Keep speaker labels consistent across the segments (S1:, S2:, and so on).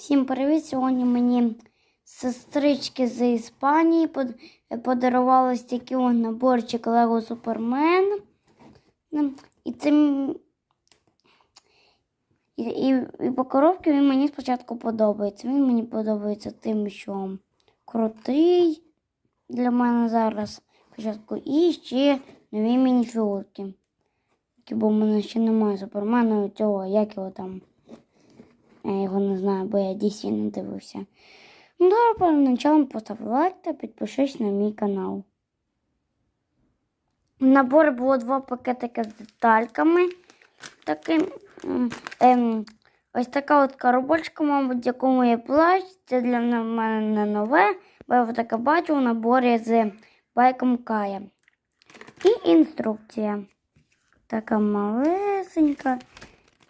S1: Всім привіт! Сьогодні мені сестрички з Іспанії подарували такий наборчик Лего Супермен. І це і, і, і по коробці він мені спочатку подобається. Він мені подобається тим, що крутий для мене зараз спочатку. І ще нові мініфігурки. Бо в мене ще немає супермена цього, як його там. Я його не знаю, бо я DC не дивився. Ну, добре, перед началом постав лайк та підпишись на мій канал. В наборі було два пакетики з детальками. Таким, ем, ось така от коробочка, мабуть, якому є плащ. Це для мене не нове, бо я таке бачу в наборі з байком Кая. І інструкція. Така малесенька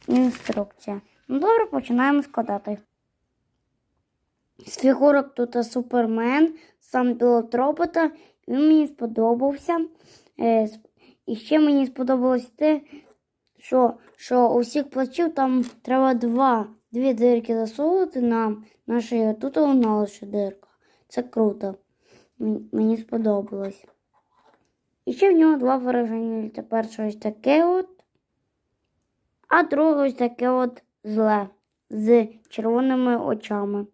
S1: інструкція. Ну, добре, починаємо складати. З фігурок тут Супермен, сам пілот робота. Він мені сподобався. Е, І ще мені сподобалось те, що, що у всіх плачів там треба два, дві дирки засовувати на, на шию. Тут одна лише дирка. Це круто. Мені сподобалось. І ще в нього два вираження. Це перше ось таке от. А друге ось таке от зле з червоними очами.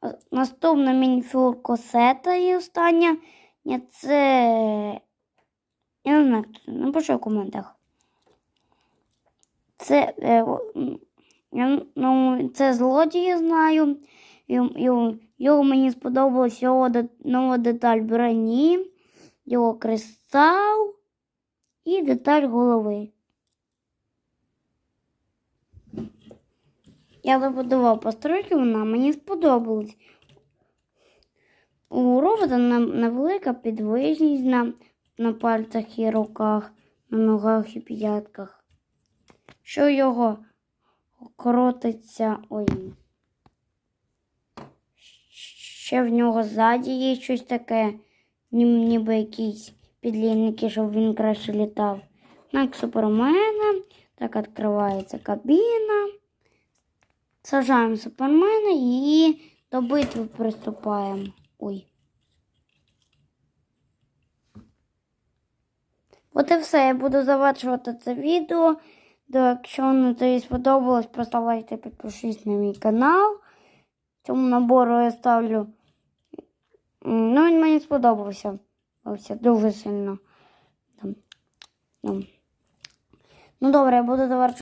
S1: А Наступна мініфюр косета і остання. Це. Я не знаю. Напиши в коментах. Це, е, я, ну, це злодій, я знаю. Йому, його мені сподобалась його нова деталь броні, його кристал і деталь голови. Я добудував постройки, вона мені сподобалась. У робота на- невелика підвижність на, на пальцях і руках, на ногах і п'ятках. Що його крутиться. Ой. Ще в нього ззаді є щось таке, ніби якісь підлінники, щоб він краще літав. Так, супермена. Так відкривається кабіна. Сажаємо супермена і до битви приступаємо. Ой. От і все. Я буду завершувати це відео. То, якщо воно тобі сподобалось, постав лайк та підпишись на мій канал. Цьому набору я ставлю. Ну, він мені сподобався. Ось, дуже сильно. Ну, добре, я буду завершувати.